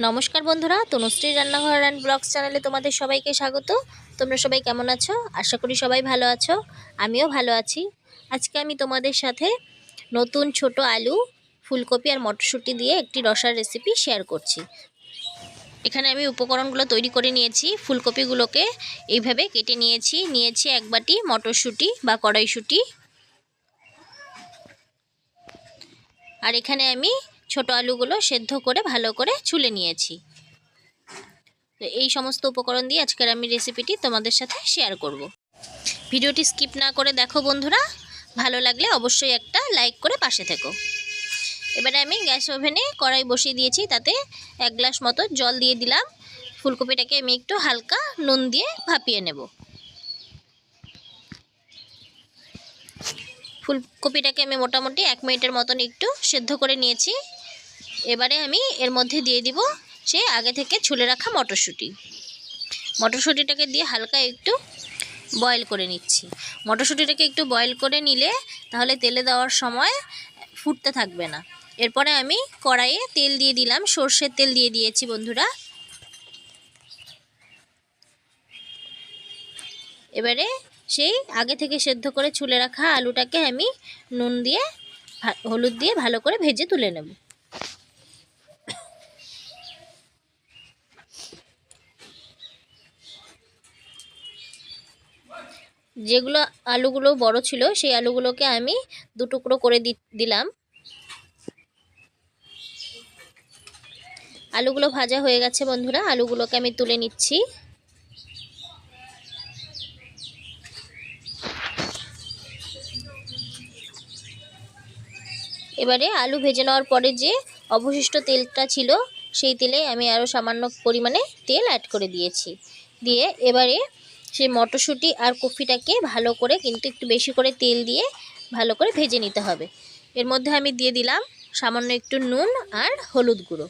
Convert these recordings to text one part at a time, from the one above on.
নমস্কার বন্ধুরা, তনুশ্রী রান্নাঘর অ্যান্ড ব্লগস চ্যানেলে তোমাদের সবাইকে স্বাগত। তোমরা সবাই কেমন আছো? আশা করি সবাই ভালো আছো। আমিও ভালো আছি। আজকে আমি তোমাদের সাথে নতুন ছোট আলু, ফুলকপি আর মটরশুঁটি দিয়ে একটি রসার রেসিপি শেয়ার করছি। এখানে আমি উপকরণগুলো তৈরি করে নিয়েছি। ফুলকপিগুলোকে এইভাবে কেটে নিয়েছি। নিয়েছি এক বাটি মটরশুঁটি বা কড়াইশুঁটি। আর এখানে আমি ছোট আলুগুলো সেদ্ধ করে ভালো করে ছুলে নিয়েছি। তো এই সমস্ত উপকরণ দিয়ে আজকের আমি রেসিপিটি তোমাদের সাথে শেয়ার করব। ভিডিওটি স্কিপ না করে দেখো বন্ধুরা, ভালো লাগলে অবশ্যই একটা লাইক করে পাশে থেকো। এবারে আমি গ্যাস ওভেনে কড়াই বসিয়ে দিয়েছি, তাতে এক গ্লাস মতো জল দিয়ে দিলাম। ফুলকপিটাকে আমি একটু হালকা নুন দিয়ে ভাপিয়ে নেব। ফুলকপিটাকে আমি মোটামুটি এক মিনিটের মতন একটু সেদ্ধ করে নিয়েছি। এবারে আমি এর মধ্যে দিয়ে দিব সে আগে থেকে ছুলে রাখা মটরশুঁটি। মটরশুঁটিটাকে দিয়ে হালকা একটু বয়েল করে নিচ্ছি। মটরশুঁটিটাকে একটু বয়েল করে নিলে তাহলে তেলে দেওয়ার সময় ফুটতে থাকবে না। এরপরে আমি কড়াইয়ে তেল দিয়ে দিলাম, সর্ষের তেল দিয়ে দিয়েছি বন্ধুরা। এবারে সেই আগে থেকে সেদ্ধ করে ছুলে রাখা আলুটাকে আমি নুন দিয়ে হলুদ দিয়ে ভালো করে ভেজে তুলে নেব। যেগুলো আলুগুলো বড় ছিল, সেই আলুগুলোকে আমি দু টুকরো করে দিলাম। আলুগুলো ভাজা হয়ে গেছে বন্ধুরা, আলুগুলোকে আমি তুলে নিচ্ছি। এবারে আলু ভেজে নেওয়ার পরে যে অবশিষ্ট তেলটা ছিল, সেই তেলে আমি আরও সামান্য পরিমাণে তেল অ্যাড করে দিয়েছি। দিয়ে এবারে সেই মটরশুঁটি আর কফিটাকে ভালো করে কিন্তু একটু বেশি করে তেল দিয়ে ভালো করে ভেজে নিতে হবে। এর মধ্যে আমি দিয়ে দিলাম সামান্য একটু নুন আর হলুদ গুঁড়ো।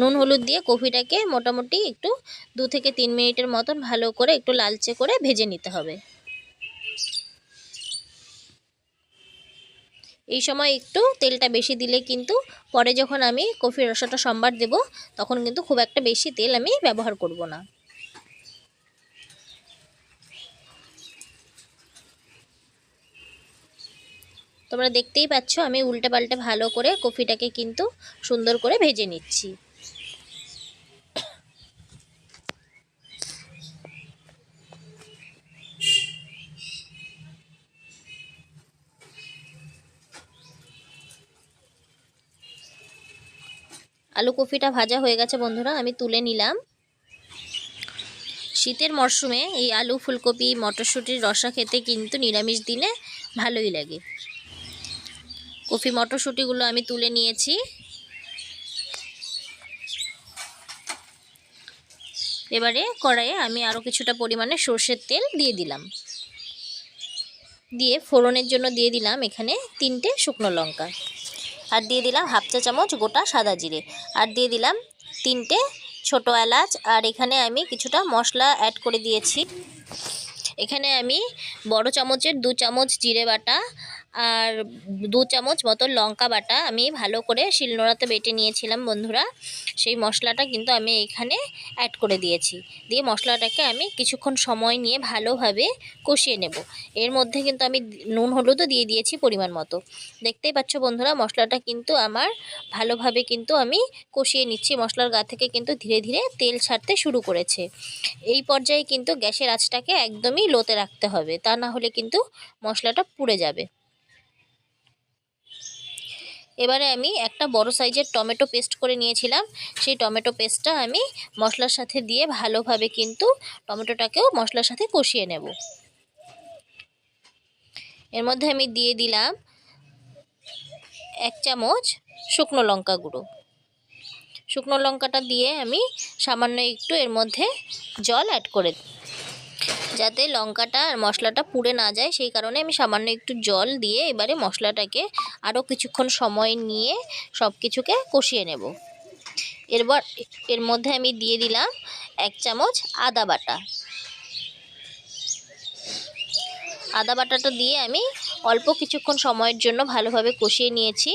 নুন হলুদ দিয়ে কফিটাকে মোটামুটি একটু দু থেকে তিন মিনিটের মতন ভালো করে একটু লালচে করে ভেজে নিতে হবে। এই সময় একটু তেলটা বেশি দিলে কিন্তু পরে যখন আমি কফির রসাটা সম্বার দেব, তখন কিন্তু খুব একটা বেশি তেল আমি ব্যবহার করব না। তোমরা দেখতেই পাচ্ছ, আমি উল্টে পাল্টে ভালো করে কফিটাকে কিন্তু সুন্দর করে ভেজে নিচ্ছি। আলু কফিটা ভাজা হয়ে গেছে বন্ধুরা, আমি তুলে নিলাম। শীতের মরশুমে এই আলু ফুলকপি, মটরশুঁটির রসা খেতে কিন্তু নিরামিষ দিনে ভালোই লাগে। কফি মটরশুঁটিগুলো আমি তুলে নিয়েছি। এবারে কড়াইয়ে আমি আরও কিছুটা পরিমাণে সর্ষের তেল দিয়ে দিলাম। দিয়ে ফোড়নের জন্য দিয়ে দিলাম এখানে তিনটে শুকনো লঙ্কা। আর দিয়ে দিলাম হাফ চা চামচ গোটা সাদা জিরে। আর দিয়ে দিলাম তিনটে ছোটো এলাচ। আর এখানে আমি কিছুটা মশলা অ্যাড করে দিয়েছি। এখানে আমি বড় চামচের দু চামচ জিরে বাটা আর দু চামচ মতো লঙ্কা বাটা আমি ভালো করে শিলনোড়াতে বেটে নিয়েছিলাম বন্ধুরা। সেই মশলাটা কিন্তু আমি এখানে অ্যাড করে দিয়েছি। দিয়ে মশলাটাকে আমি কিছুক্ষণ সময় নিয়ে ভালোভাবে কষিয়ে নেব। এর মধ্যে কিন্তু আমি নুন হলুদও দিয়ে দিয়েছি পরিমাণ মতো। দেখতেই পাচ্ছ বন্ধুরা, মশলাটা কিন্তু আমার ভালোভাবে কিন্তু আমি কষিয়ে নিচ্ছি। মশলার গা থেকে কিন্তু ধীরে ধীরে তেল ছাড়তে শুরু করেছে। এই পর্যায়ে কিন্তু গ্যাসের আঁচটাকে একদমই লোতে রাখতে হবে। তা না হলে কিন্তু মশলাটা পুড়ে যাবে। এবারে আমি একটা বড় সাইজের টমেটো পেস্ট করে নিয়েছিলাম। সেই টমেটো পেস্টটা আমি মশলার সাথে দিয়ে ভালোভাবে কিন্তু টমেটোটাকেও মশলার সাথে কষিয়ে নেব। এর মধ্যে আমি দিয়ে দিলাম এক চামচ শুকনো লঙ্কা গুঁড়ো। শুকনো লঙ্কাটা দিয়ে আমি সামান্য একটু এর মধ্যে জল অ্যাড করে যাতে লঙ্কাটা আর মশলাটা পুড়ে না যায়, সেই কারণে আমি সামান্য একটু জল দিয়ে এবারে মশলাটাকে আরও কিছুক্ষণ সময় নিয়ে সব কিছুকে কষিয়ে নেব। এরপর এর মধ্যে আমি দিয়ে দিলাম এক চামচ আদা বাটা। আদা বাটাটা দিয়ে আমি অল্প কিছুক্ষণ সময়ের জন্য ভালোভাবে কষিয়ে নিয়েছি।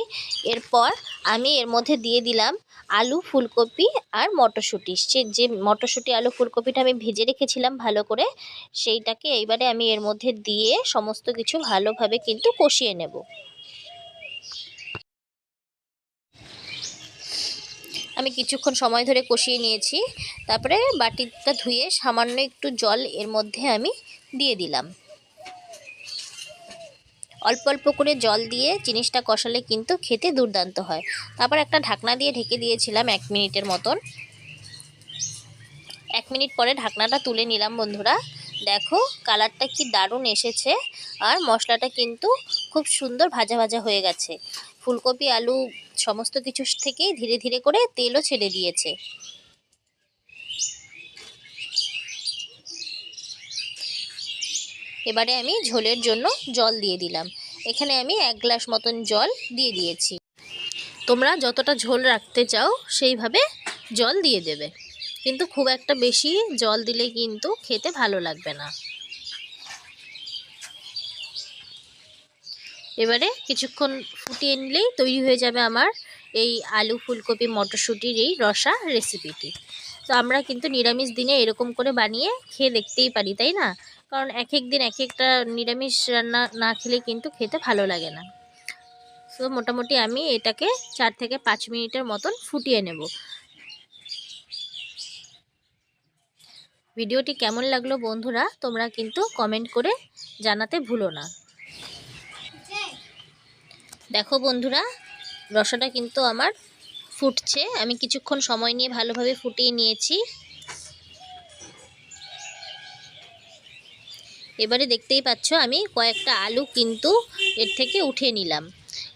এরপর আমি এর মধ্যে দিয়ে দিলাম আলু, ফুলকপি আর মটরশুঁটি। সে যে মটরশুঁটি, আলু, ফুলকপিটা আমি ভেজে রেখেছিলাম ভালো করে, সেইটাকে এইবারে আমি এর মধ্যে দিয়ে সমস্ত কিছু ভালোভাবে কিন্তু কষিয়ে নেব। আমি কিছুক্ষণ সময় ধরে কষিয়ে নিয়েছি। তারপরে বাটিটা ধুয়ে সামান্য একটু জল এর মধ্যে আমি দিয়ে দিলাম। অল্প অল্প করে জল দিয়ে জিনিসটা কষালে কিন্তু খেতে দুর্দান্ত হয়। তারপর একটা ঢাকনা দিয়ে ঢেকে দিয়েছিলাম এক মিনিটের মতন। এক মিনিট পরে ঢাকনাটা তুলে নিলাম বন্ধুরা। দেখো, কালারটা কি দারুণ এসেছে। আর মশলাটা কিন্তু খুব সুন্দর ভাজা ভাজা হয়ে গেছে। ফুলকপি, আলু, সমস্ত কিছু থেকেই ধীরে ধীরে করে তেলও ছেড়ে দিয়েছে। এবারে আমি ঝোলের জন্য জল দিয়ে দিলাম। এখানে আমি এক গ্লাস মতন জল দিয়ে দিয়েছি। তোমরা যতটা ঝোল রাখতে চাও, সেইভাবে জল দিয়ে দেবে। কিন্তু খুব একটা বেশি জল দিলে কিন্তু খেতে ভালো লাগবে না। এবারে কিছুক্ষণ ফুটিয়ে নিলেই তৈরি হয়ে যাবে আমার এই আলু ফুলকপি মটরশুঁটির এই রসা রেসিপিটি তো আমরা কিন্তু নিরামিষ দিনে এরকম করে বানিয়ে খেয়ে দেখতেই পারি, তাই না? কারণ এক এক দিন এক একটা নিরামিষ রান্না না খেলে কিন্তু খেতে ভালো লাগে না। তো মোটামুটি আমি এটাকে চার থেকে পাঁচ মিনিটের মতন ফুটিয়ে নেব। ভিডিওটি কেমন লাগল বন্ধুরা, তোমরা কিন্তু কমেন্ট করে জানাতে ভুলো না। দেখো বন্ধুরা, রসাটা কিন্তু আমার ফুটছে। আমি কিছুক্ষণ সময় নিয়ে ভালোভাবে ফুটিয়ে নিয়েছি। এবারে দেখতেই পাচ্ছ আমি কয়েকটা আলু কিন্তু এর থেকে উঠে নিলাম।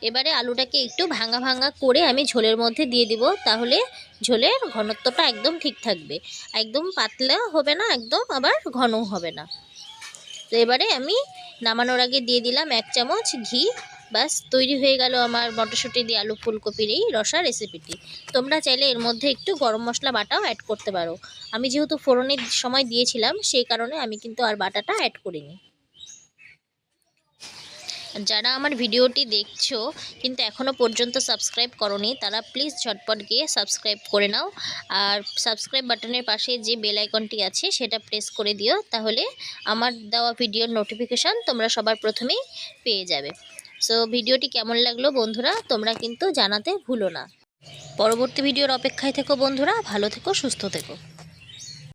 এবারে আলুটাকে একটু ভাঙা ভাঙা করে আমি ঝোলের মধ্যে দিয়ে দিব, তাহলে ঝোলের ঘনত্বটা একদম ঠিক থাকবে। একদম পাতলা হবে না, একদম আবার ঘনও হবে না। তো এবারে আমি নামানোর আগে দিয়ে দিলাম এক চামচ ঘি ব্যাস তৈরি হয়ে গেল আমার মটরশুঁটি দিয়ে আলু ফুলকপির এই রসা রেসিপিটি তোমরা চাইলে এর মধ্যে একটু গরম মশলা বাটাও অ্যাড করতে পারো। আমি যেহেতু ফোড়নের সময় দিয়েছিলাম, সেই কারণে আমি কিন্তু আর বাটাটা অ্যাড করিনি। যারা আমার ভিডিওটি দেখছ, কিন্তু এখনও পর্যন্ত সাবস্ক্রাইব করনি, তারা প্লিজ ঝটপট গিয়ে সাবস্ক্রাইব করে নাও। আর সাবস্ক্রাইব বাটনের পাশে যে বেল আইকনটি আছে, সেটা প্রেস করে দিও, তাহলে আমার দেওয়া ভিডিওর নোটিফিকেশান তোমরা সবার প্রথমেই পেয়ে যাবে। সো ভিডিওটি কেমন লাগল বন্ধুরা? তোমরা কিন্তু জানাতে ভুলো না। পরবর্তী ভিডিওর অপেক্ষায় থেকো বন্ধুরা। ভালো থেকো, সুস্থ থেকো।